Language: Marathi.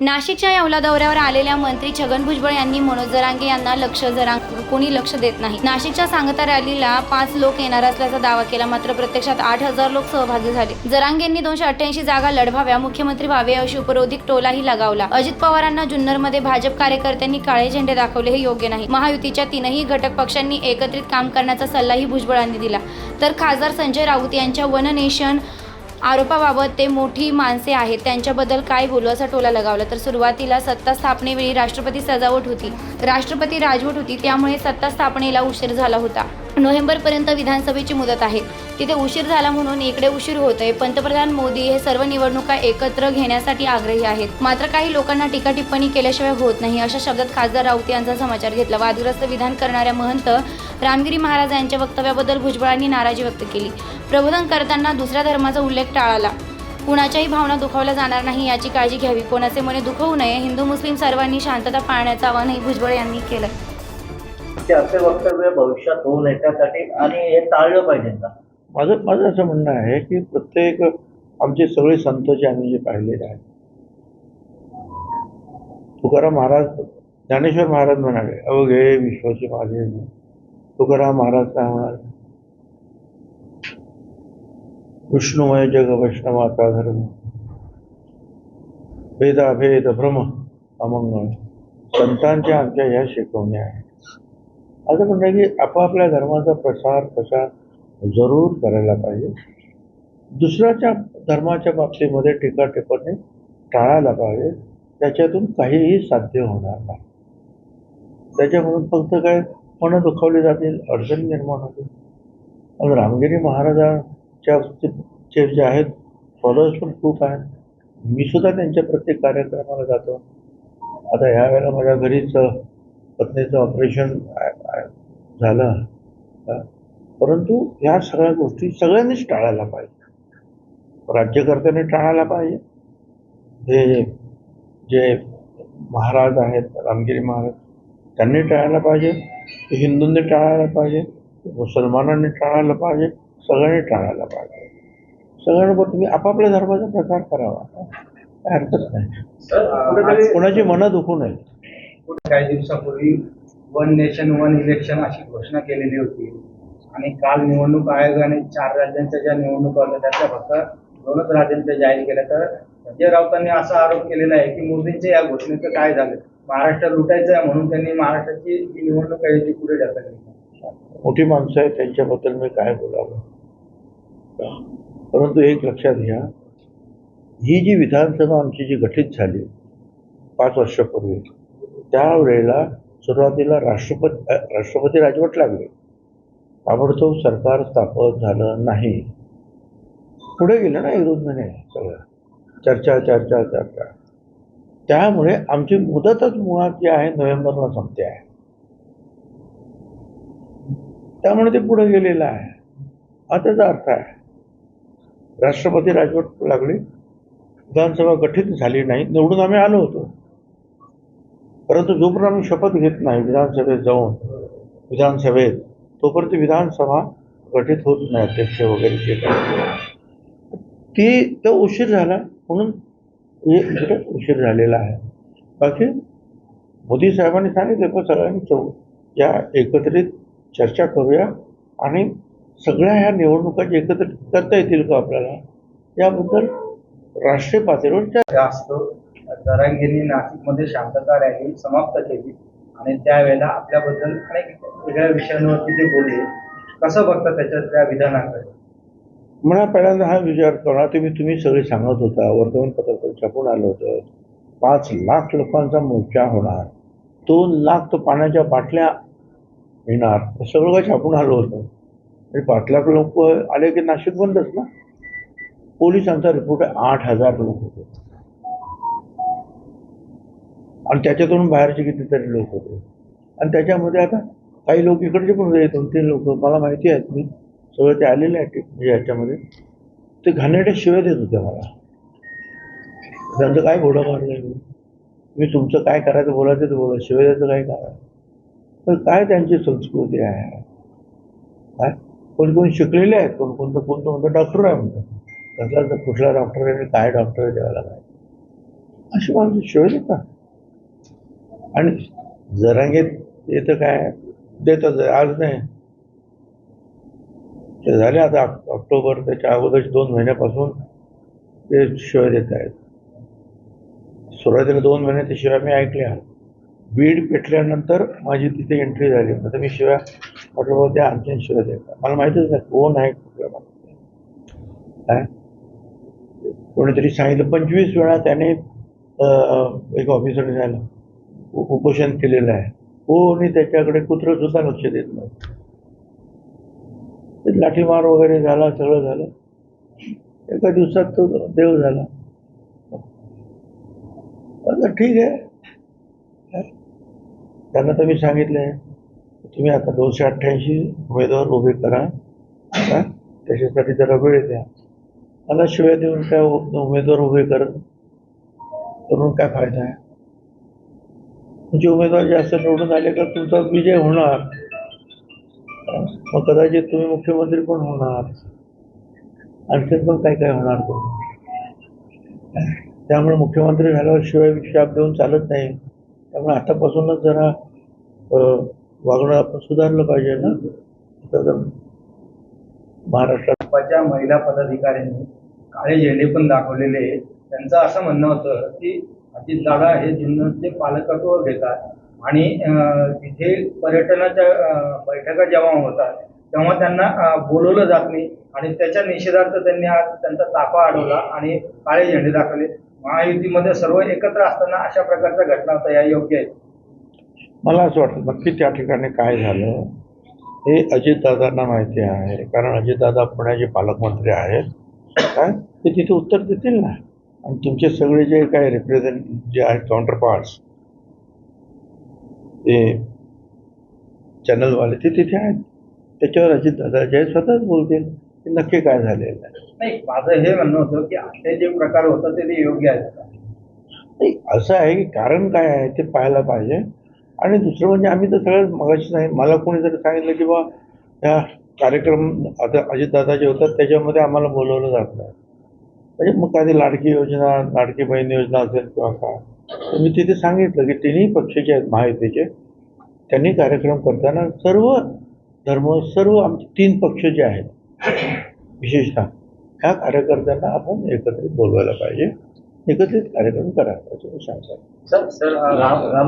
नाशिकच्या येवला दौऱ्यावर आलेल्या मंत्री छगन भुजबळ यांनी मनोज जरांगे यांना लक्ष जरांग कोणी लक्ष देत नाही. नाशिकच्या सांगता रॅलीला पाच लोक येणार असल्याचा दावा केला मात्र प्रत्यक्षात आठ हजार लोक सहभागी झाले. जरांगेंनी दोनशे अठ्ठ्याऐंशी जागा लढवाव्या मुख्यमंत्री व्हावे अशी उपरोधिक टोलाही लगावला. अजित पवारांना जुन्नरमध्ये भाजप कार्यकर्त्यांनी काळे झेंडे दाखवले हे योग्य नाही. महायुतीच्या तीनही घटक पक्षांनी एकत्रित काम करण्याचा सल्लाही भुजबळांनी दिला. तर खासदार संजय राऊत यांच्या वन नेशन आरोपाबाबत ते मोठी माणसे आहेत. त्यांच्याबद्दल काय बोलू असा टोला लगावला. तर सुरुवातीला सत्ता स्थापनेवेळी राष्ट्रपती सजावट होती. राष्ट्रपती राजवट होती. त्यामुळे सत्ता स्थापनेला उशीर झाला होता. नोव्हेंबरपर्यंत विधानसभेची मुदत आहे. तिथे उशीर झाला म्हणून इकडे उशीर होत आहे पंतप्रधान मोदी हे सर्व निवडणुका एकत्र घेण्यासाठी आग्रही आहेत. मात्र काही लोकांना टीका टिप्पणी केल्याशिवाय होत नाही अशा शब्दात खासदार राऊत यांचा समाचार घेतला. वादग्रस्त विधान करणाऱ्या महंत रामगिरी महाराज यांच्या वक्तव्याबद्दल भुजबळांनी नाराजी व्यक्त केली. प्रबोधन करताना दुसऱ्या धर्माचा उल्लेख टाळाला. कुणाच्याही भावना दुखावल्या जाणार नाही याची काळजी घ्यावी. कोणाचे मने दुखवू नये हिंदू मुस्लिम सर्वांनी शांतता पाळण्याचं आवाहनही भुजबळ यांनी केलं ते असे वक्तव्य भविष्यात होऊ नये त्यासाठी आणि हे टाळलं पाहिजे का? माझं माझं असं म्हणणं आहे की प्रत्येक आमचे सगळे संत जे आम्ही जे पाहिलेले आहेत. तुकाराम महाराज ज्ञानेश्वर महाराज म्हणाले अवघे विश्वाचे माझे मी." तुकाराम महाराज काय म्हणाले? विष्णुमय जग वैष्णवाचा धर्म। भेदाभेद भ्रम अमंगळ संतांच्या आमच्या ह्या शिकवण्या आहेत। असं म्हणणं की आपापल्या धर्माचा प्रसार प्रसार जरूर करायला पाहिजे। दुसऱ्याच्या धर्माच्या बाबतीमध्ये टीका टाळायला पाहिजे। त्याच्यातून काहीही साध्य होणार नाही। त्याच्यामधून फक्त काय मनं दुखावली जातील अडचणी निर्माण होतील। रामगिरी महाराजा चे जे आहेत फॉलोअर्स पण खूप आहेत. मी सुद्धा त्यांच्या प्रत्येक कार्यक्रमाला जातो. आता ह्या वेळेला माझ्या घरीच पत्नीचं ऑपरेशन झालं. परंतु ह्या सगळ्या गोष्टी सगळ्यांनीच टाळायला पाहिजे. राज्यकर्त्यांनी टाळायला पाहिजे. हे जे महाराज आहेत रामगिरी महाराज त्यांनी टाळायला पाहिजे. हिंदूंनी टाळायला पाहिजे. मुसलमानांनी टाळायला पाहिजे. सगळ्यांनी टाळायला पाहिजे. सगळ्यांबरोबर तुम्ही आपापल्या धर्माचा प्रचार करावा. काय हरकत नाही. कोणाची मनं दुखू नये. काही दिवसापूर्वी वन नेशन वन इलेक्शन अशी घोषणा केलेली होती. आणि काल निवडणूक आयोगाने चार राज्यांच्या ज्या निवडणुका होत्या त्यातल्या फक्त दोनच राज्यांच्या जाहीर केल्या. तर संजय राऊतांनी असा आरोप केलेला आहे की मोदींच्या या घोषणेचं काय झालं? महाराष्ट्र लुटायचं आहे म्हणून त्यांनी महाराष्ट्राची जी निवडणूक आहे ती पुढे ढकलली. मोठी माणसं आहेत त्यांच्याबद्दल मी काय बोलावं? परंतु एक लक्षात घ्या ही जी विधानसभा आमची जी गठीत झाली पाच वर्षापूर्वी त्यावेळेला सुरुवातीला राष्ट्रपती राष्ट्रपती राजवट लागले. ताबडतोब सरकार स्थापन झालं नाही. पुढे गेलं ना विरोध दोन महिने सगळं. चर्चा चर्चा चर्चा. त्यामुळे आमची मुदतच मुळात जी आहे नोव्हेंबरला संपते आहे. त्यामुळे ते पुढे गेलेलं आहे. हा त्याचा अर्थ आहे राष्ट्रपती राजवट लागली. विधानसभा गठीत झाली नाही. निवडून आम्ही आलो होतो. परंतु जोपर्यंत आम्ही शपथ घेत नाही विधानसभेत जाऊन विधानसभेत तोपर्यंत विधानसभा गठीत होत नाही अध्यक्ष वगैरे जे काही. ती तो उशीर झाला. म्हणून हे उशीर झालेला आहे. बाकी मोदी साहेबांनी सांगितलं पण सगळ्यांनी चौ या एकत्रित चर्चा करूया आणि सगळ्या ह्या निवडणुका जे एकत्रित करता येतील का आपल्याला? याबद्दल राष्ट्रीय पातळीवर जास्त जरांगींनी नाशिकमध्ये शांतता रॅली समाप्त केली आणि त्यावेळेला आपल्याबद्दल अनेक वेगळ्या विषयांवरती ते बोलले. कसं बघता त्याच्यातल्या विधानाकडे? मला पहिल्यांदा हा विचार करा तुम्ही तुम्ही सगळे सांगत होता वर्तमानपत्रात छापून आलं होतं. पाच लाख लोकांचा मोर्चा होणार. दोन लाख तो पाण्याच्या बाटल्या येणार. सगळं काही छापून आलं होतं. पाच लाख लोक आले की नाशिक बंदच ना? पोलिसांचा रिपोर्ट आहे आठ हजार लोक होते. आणि त्याच्यातून बाहेरचे कितीतरी लोक होते. आणि त्याच्यामध्ये आता काही लोक इकडचे पण होते दोन तीन लोक. मला माहिती आहेत मी सगळं ते आलेले आहेत म्हणजे याच्यामध्ये. ते घाणेरड्या शिव्या देत होते मला. त्यांचं काय घोडं मारलं मी मी तुमचं काय करायचं बोलायचं ते बोला. शिव्या द्यायचं काय करा? तर काय त्यांची संस्कृती आहे? काय? कोणी कोणी शिकलेले आहेत कोण कोणतं कोणतं म्हणतं डॉक्टर आहे म्हणतं कसला कुठला डॉक्टर आहे आणि काय डॉक्टर आहे त्याला काय अशी माणसं शिवाय देतात. आणि जरांगेत येतं काय? देतात आज नाही. ते झाले आता ऑक्टोबर त्याच्या अगोदरच्या दोन महिन्यापासून ते शिवाय देत आहेत. सुरुवातीला दोन महिने ते शिवाय मी ऐकल्या बीड पेटल्यानंतर माझी तिथे एंट्री झाली. आता मी शिवाय म्हटलं बाबा त्या आणखीन शिवाय मला माहितीच नाही कोण आहे कुठल्या माणूस. काय कोणीतरी सांगितलं. पंचवीस वेळा त्याने एक ऑफिसर झालं उपोषण केलेलं आहे. कोणी त्याच्याकडे कुत्र सुद्धा लक्ष देत नाही. लाठीमार वगैरे झाला सगळं झालं. एका दिवसात तो देव झाला. ठीक आहे. त्यांना तर मी सांगितलंय. तुम्ही आता दोनशे अठ्ठ्याऐंशी उमेदवार उभे करा. त्याच्यासाठी जरा वेळ द्या. मला शिवाय देऊन काय उमेदवार उभे कर. करून काय फायदा आहे? तुमचे उमेदवार जास्त निवडून आले का तुमचा विजय होणार. मग कदाचित तुम्ही मुख्यमंत्री पण होणार. आणखीन पण काय काय होणार तो? त्यामुळे मुख्यमंत्री झाल्यावर शिवाय शाप देऊन चालत नाही. त्यामुळे आतापासूनच जरा वागणं आपण सुधारलं पाहिजे ना? तर महाराष्ट्राच्या महिला पदाधिकाऱ्यांनी काळे झेंडे पण दाखवलेले त्यांचं असं म्हणणं होतं की अजितदादा हे जिल्ह्याचे पालकत्व घेतात आणि तिथे पर्यटनाच्या बैठका जेव्हा होतात तेव्हा त्यांना बोलवलं जात नाही. आणि त्याच्या निषेधार्थ त्यांनी आज त्यांचा ताफा अडवला आणि काळे झेंडे दाखवले. महायुतीमध्ये सर्व एकत्र असताना अशा प्रकारच्या घटना होत्या या योग्य आहेत. मला असं वाटतं नक्की त्या ठिकाणी काय झालं हे अजितदादांना माहिती आहे. कारण अजितदादा पुण्याचे पालकमंत्री आहेत. काय? ते तिथे उत्तर देतील ना. आणि तुमचे सगळे जे काय रिप्रेझेंट जे आहेत काउंटर पार्ट्स ते चॅनलवाले ते तिथे आहेत. त्याच्यावर अजितदादा जे स्वतःच बोलतील. की नक्की काय झालेलं आहे? नाही माझं हे म्हणणं होतं की असे जे प्रकार होतात ते ते योग्य आहेत? नाही असं आहे की कारण काय आहे ते पाहायला पाहिजे. आणि दुसरं म्हणजे आम्ही तर सगळ्यात मगाशी नाही मला कोणी जर सांगितलं की बा ह्या कार्यक्रम आता अजितदादा जे होतात त्याच्यामध्ये आम्हाला बोलवलं जात नाही. म्हणजे मग कधी लाडकी योजना लाडकी बहीण योजना असेल किंवा काय तर मी तिथे सांगितलं की तिन्ही पक्षाचे आहेत महायुतीचे. त्यांनी कार्यक्रम करताना सर्व धर्म सर्व आमचे तीन पक्ष जे आहेत विशेषतः ह्या कार्यकर्त्यांना आपण एकत्रित बोलवायला पाहिजे. एकत्रित कार्यक्रम करायला पाहिजे सांगतात सर सर राम राम